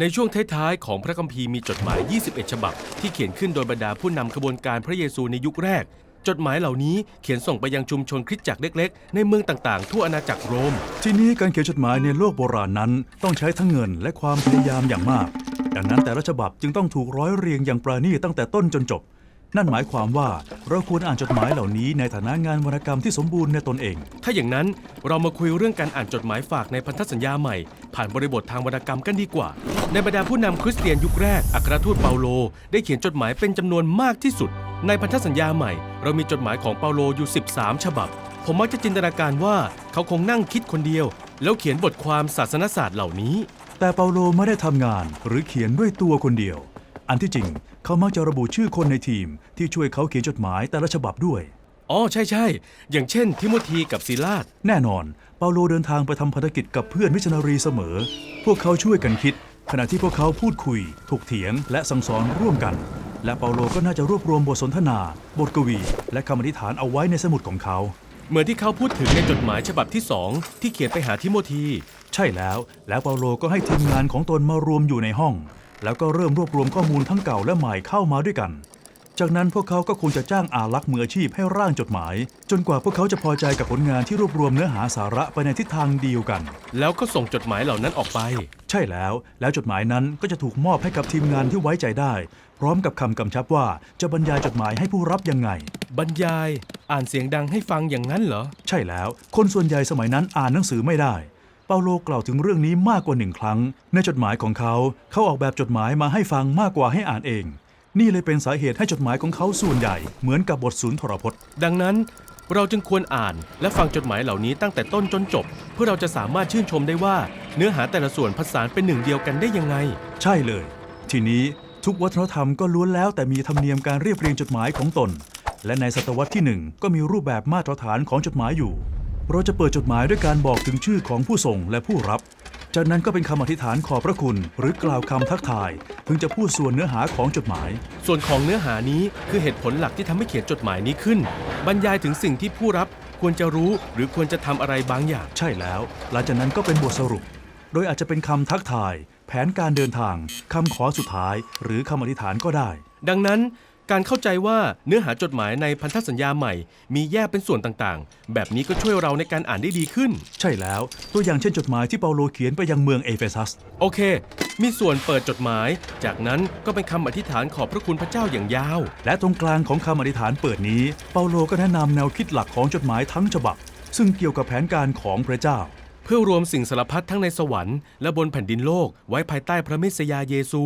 ในช่วงท้ายๆของพระคัมภีร์มีจดหมาย 21 ฉบับ ที่เขียนขึ้นโดยบรรดาผู้นำขบวนการพระเยซูในยุคแรก จดหมายเหล่านี้เขียนส่งไปยังชุมชนคริสตจักรเล็กๆ ในเมืองต่างๆ ทั่วอาณาจักรโรม ทีนี้การเขียนจดหมายในโลกโบราณนั้น ต้องใช้ทั้งเงินและความพยายามอย่างมาก ดังนั้นแต่ละฉบับจึงต้องถูกร้อยเรียงอย่างปราณีตตั้งแต่ต้นจนจบ นั่นหมายความว่าเราควรอ่านจดหมายเหล่านี้ในฐานะงานวรรณกรรมที่สมบูรณ์ในตนเอง ถ้าอย่างนั้นเรามาคุยเรื่องการอ่านจดหมายฝากในพันธสัญญาใหม่ ผ่านบริบททางวรรณกรรมกันดีกว่า ในบรรดาผู้นำคริสเตียนยุคแรก อัครทูตเปาโล ได้เขียนจดหมายเป็นจำนวนมากที่สุด ในพันธสัญญาใหม่ เรามีจดหมายของเปาโลอยู่ 13 ฉบับ ผมมักจะจินตนาการว่าเขาคงนั่งคิดคนเดียว แล้วเขียนบทความศาสนศาสตร์เหล่านี้ แต่เปาโลไม่ได้ทำงานหรือเขียนด้วยตัวคนเดียว อันที่จริง เขามักจะระบุชื่อคนในทีม ที่ช่วยเขาเขียนจดหมายแต่ละฉบับด้วย อ๋อใช่ใช่ๆ อย่างเช่น ทิโมธีกับซีลาดแน่นอน เปาโลเดินทางไปทำภารกิจกับเพื่อนมิชชันนารีเสมอ พวกเขาช่วยกันคิด ขณะที่พวกเขาพูดคุย ถกเถียง และสั่งสอนร่วมกัน และเปาโลก็น่าจะรวบรวมบทสนทนา บทกวี และคำอธิษฐานเอาไว้ในสมุดของเขา เหมือนที่เขาพูดถึงในจดหมายฉบับที่สองที่เขียนไปหาทิโมธี ใช่แล้ว แล้วเปาโลก็ให้ทีมงานของตนมารวมอยู่ในห้อง แล้วก็เริ่มรวบรวมข้อมูลทั้งเก่าและใหม่เข้ามาด้วยกัน จากนั้นพวกเขาก็คงจะจ้างอาลักษ์มืออาชีพให้ร่างจดหมาย จนกว่าพวกเขาจะพอใจกับผลงานที่รวบรวมเนื้อหาสาระไปในทิศทางเดียวกัน แล้วก็ส่งจดหมายเหล่านั้นออกไป ใช่แล้ว แล้วจดหมายนั้นก็จะถูกมอบให้กับทีมงานที่ไว้ใจได้ พร้อมกับคำกำชับว่าจะบรรยายจดหมายให้ผู้รับยังไง บรรยาย อ่านเสียงดังให้ฟังอย่างนั้นเหรอ ใช่แล้ว คนส่วนใหญ่สมัยนั้นอ่านหนังสือไม่ได้ เปาโลกล่าวถึงเรื่องนี้มากกว่าหนึ่งครั้ง ในจดหมายของเขา เขาออกแบบจดหมายมาให้ฟังมากกว่าให้อ่านเอง นี่เลยเป็นสาเหตุให้จดหมายของเขาส่วนใหญ่ เหมือนกับบทสุนทรพจน์ ดังนั้นเราจึงควรอ่านและฟังจดหมายเหล่านี้ตั้งแต่ต้นจนจบ เพื่อเราจะสามารถชื่นชมได้ว่า เนื้อหาแต่ละส่วนผสานเป็นหนึ่งเดียวกันได้ยังไง ใช่เลย ทีนี้ทุกวัฒนธรรมก็ล้วนแล้วแต่มีธรรมเนียมการเรียบเรียงจดหมายของตน และในศตวรรษที่หนึ่งก็มีรูปแบบมาตรฐานของจดหมายอยู่ เราจะเปิดจดหมายด้วยการบอกถึงชื่อของผู้ส่งและผู้รับ จากนั้นก็เป็นคำอธิษฐานขอบพระคุณ หรือกล่าวคำทักทาย ถึงจะพูดส่วนเนื้อหาของจดหมาย ส่วนของเนื้อหานี้คือเหตุผลหลักที่ทำให้เขียนจดหมายนี้ขึ้น บรรยายถึงสิ่งที่ผู้รับควรจะรู้หรือควรจะทำอะไรบางอย่าง ใช่แล้ว หลังจากนั้นก็เป็นบทสรุป โดยอาจจะเป็นคำทักทาย แผนการเดินทางคำขอสุดท้าย หรือคำอธิษฐานก็ได้ ดังนั้น การเข้าใจว่าเนื้อหาจดหมายในพันธสัญญาใหม่ มีแยกเป็นส่วนต่างๆ แบบนี้ก็ช่วยเราในการอ่านได้ดีขึ้น ใช่แล้ว ตัวอย่างเช่นจดหมายที่เปาโลเขียนไปยังเมืองเอเฟซัส โอเค มีส่วนเปิดจดหมาย จากนั้นก็เป็นคำอธิษฐานขอบพระคุณพระเจ้าอย่างยาว และตรงกลางของคำอธิษฐานเปิดนี้ เปาโลก็แนะนำแนวคิดหลักของจดหมายทั้งฉบับ ซึ่งเกี่ยวกับแผนการของพระเจ้า เพื่อรวมสิ่งสารพัดทั้งในสวรรค์และบนแผ่นดินโลกไว้ภายใต้พระเมสสยาเยซู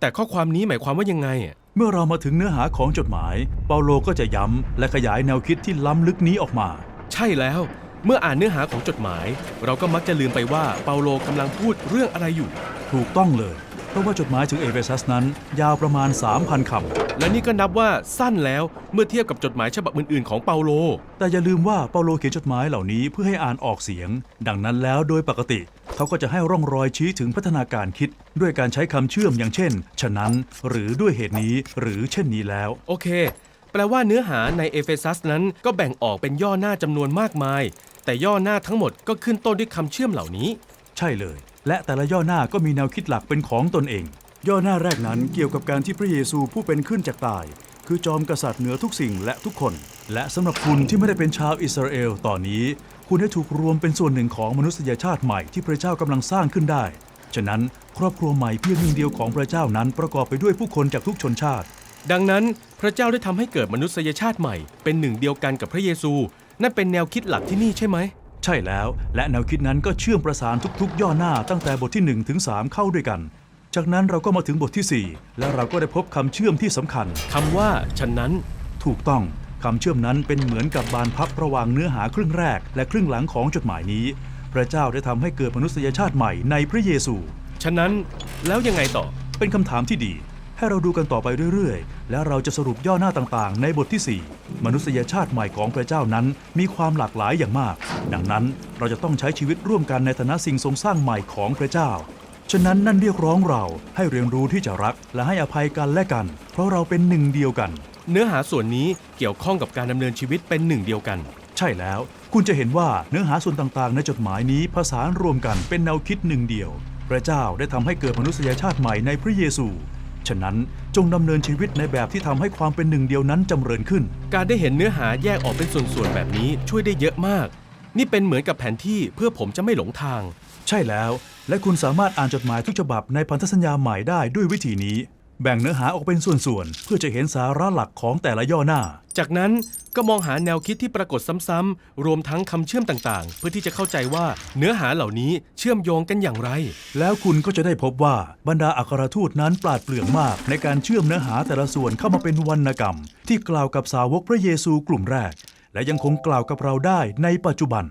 แต่ข้อความนี้หมายความว่ายังไงอะ เมื่อเรามาถึงเนื้อหาของจดหมาย เปาโลก็จะย้ำและขยายแนวคิดที่ล้ำลึกนี้ออกมา ใช่แล้ว เมื่ออ่านเนื้อหาของจดหมาย เราก็มักจะลืมไปว่าเปาโลกำลังพูดเรื่องอะไรอยู่ ถูกต้องเลย เพราะว่าจดหมายถึงเอเฟซัสนั้น ยาวประมาณ 3,000คำและนี่ก็นับว่าสั้นแล้วเมื่อเทียบกับจดหมายฉบับอื่นๆของเปาโล แต่อย่าลืมว่าเปาโลเขียนจดหมายเหล่านี้เพื่อให้อ่านออกเสียง ดังนั้นแล้วโดยปกติ เขาก็จะให้ร่องรอยชี้ถึงพัฒนาการคิด ด้วยการใช้คำเชื่อมอย่างเช่น ฉะนั้น หรือด้วยเหตุนี้ หรือเช่นนี้แล้ว โอเค แปลว่าเนื้อหาในเอเฟซัสนั้นก็แบ่งออกเป็นย่อหน้าจำนวนมากมาย แต่ย่อหน้าทั้งหมดก็ขึ้นต้นด้วยคำเชื่อมเหล่านี้ ใช่เลย และแต่ละย่อหน้าก็มีแนวคิดหลักเป็นของตนเอง ย่อหน้าแรกนั้นเกี่ยวกับการที่พระเยซูผู้เป็นขึ้นจากตาย คือจอมกษัตริย์เหนือทุกสิ่งและทุกคน และสำหรับคุณที่ไม่ได้เป็นชาวอิสราเอลตอนนี้ คุณได้ถูกรวมเป็นส่วนหนึ่งของมนุษยชาติใหม่ที่พระเจ้ากำลังสร้างขึ้นได้ ฉะนั้นครอบครัวใหม่เพียงหนึ่งเดียวของพระเจ้านั้นประกอบไปด้วยผู้คนจากทุกชนชาติ ดังนั้นพระเจ้าได้ทำให้เกิดมนุษยชาติใหม่ เป็นหนึ่งเดียวกันกับพระเยซู นั่นเป็นแนวคิดหลักที่นี่ใช่ไหม ใช่แล้ว และแนวคิดนั้นก็เชื่อมประสานทุกๆ ย่อหน้าตั้งแต่บทที่1ถึง3เข้าด้วยกัน จากนั้นเราก็มาถึงบทที่ 4 และเราก็ได้พบคำเชื่อมที่สำคัญคำว่าฉะนั้นถูกต้อง คำเชื่อมนั้นเป็นเหมือนกับบานพับระหว่างเนื้อหาครึ่งแรก และครึ่งหลังของจดหมายนี้ พระเจ้าได้ทำให้เกิดมนุษยชาติใหม่ในพระเยซู ฉะนั้นแล้วยังไงต่อ เป็นคำถามที่ดี ให้เราดูกันต่อไปเรื่อยๆ และเราจะสรุปย่อหน้าต่างๆ ในบทที่ 4 มนุษยชาติใหม่ของพระเจ้านั้นมีความหลากหลายอย่างมาก ดังนั้นเราจะต้องใช้ชีวิตร่วมกันในฐานะสิ่งทรงสร้างใหม่ของพระเจ้า ฉะนั้นนั่นเรียกร้องเราให้เรียนรู้ที่จะรักและให้อภัยกันและกัน เพราะเราเป็นหนึ่งเดียวกัน เนื้อหาส่วนนี้เกี่ยวข้องกับการดำเนินชีวิตเป็นหนึ่งเดียวกัน ใช่แล้ว คุณจะเห็นว่าเนื้อหาส่วนต่างๆ ในจดหมายนี้ผสานรวมกันเป็นแนวคิดหนึ่งเดียวพพระเจ้าได้ทำให้เกิดมนุษยชาติใหม่ในพระเยซู ฉะนั้นจงดำเนินชีวิตในแบบที่ทำให้ความเป็นหนึ่งเดียวนั้นจำเริญขึ้น การได้เห็นเนื้อหาแยกออกเป็นส่วนๆแบบนี้ช่วยได้เยอะมาก นี่เป็นเหมือนกับแผนที่เพื่อผมจะไม่หลงทาง ใช่แล้ว และคุณสามารถอ่านจดหมายทุกฉบับในพันธสัญญาใหม่ได้ด้วยวิธีนี้ แบ่งเนื้อหาออกเป็นส่วนๆ เพื่อจะเห็นสาระหลักของแต่ละย่อหน้า จากนั้นก็มองหาแนวคิดที่ปรากฏซ้ำๆ รวมทั้งคำเชื่อมต่างๆ เพื่อที่จะเข้าใจว่าเนื้อหาเหล่านี้เชื่อมโยงกันอย่างไร แล้วคุณก็จะได้พบว่าบรรดาอัครทูตนั้นปราดเปรื่องมาก ในการเชื่อมเนื้อหาแต่ละส่วนเข้ามาเป็นวรรณกรรม ที่กล่าวกับสาวกพระเยซูกลุ่มแรก และยังคงกล่าวกับเราได้ในปัจจุบัน